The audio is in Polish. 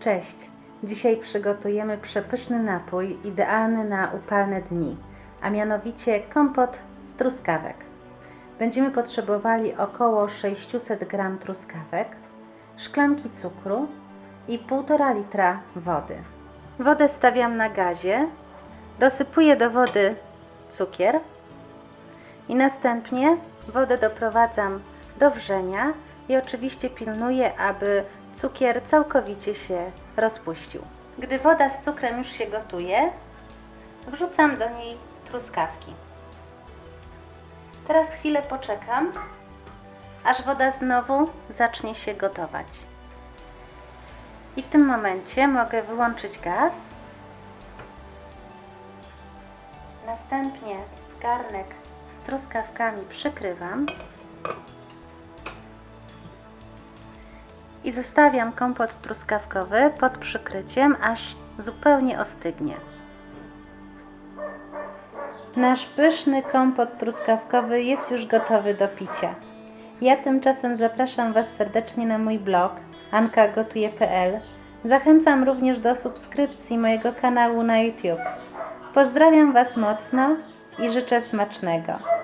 Cześć! Dzisiaj przygotujemy przepyszny napój idealny na upalne dni, a mianowicie kompot z truskawek. Będziemy potrzebowali około 600 g truskawek, szklanki cukru i 1,5 litra wody. Wodę stawiam na gazie, dosypuję do wody cukier i następnie wodę doprowadzam do wrzenia i oczywiście pilnuję, aby cukier całkowicie się rozpuścił. Gdy woda z cukrem już się gotuje, wrzucam do niej truskawki. Teraz chwilę poczekam, aż woda znowu zacznie się gotować. I w tym momencie mogę wyłączyć gaz. Następnie garnek z truskawkami przykrywam i zostawiam kompot truskawkowy pod przykryciem, aż zupełnie ostygnie. Nasz pyszny kompot truskawkowy jest już gotowy do picia. Ja tymczasem zapraszam Was serdecznie na mój blog ankagotuje.pl. Zachęcam również do subskrypcji mojego kanału na YouTube. Pozdrawiam Was mocno i życzę smacznego.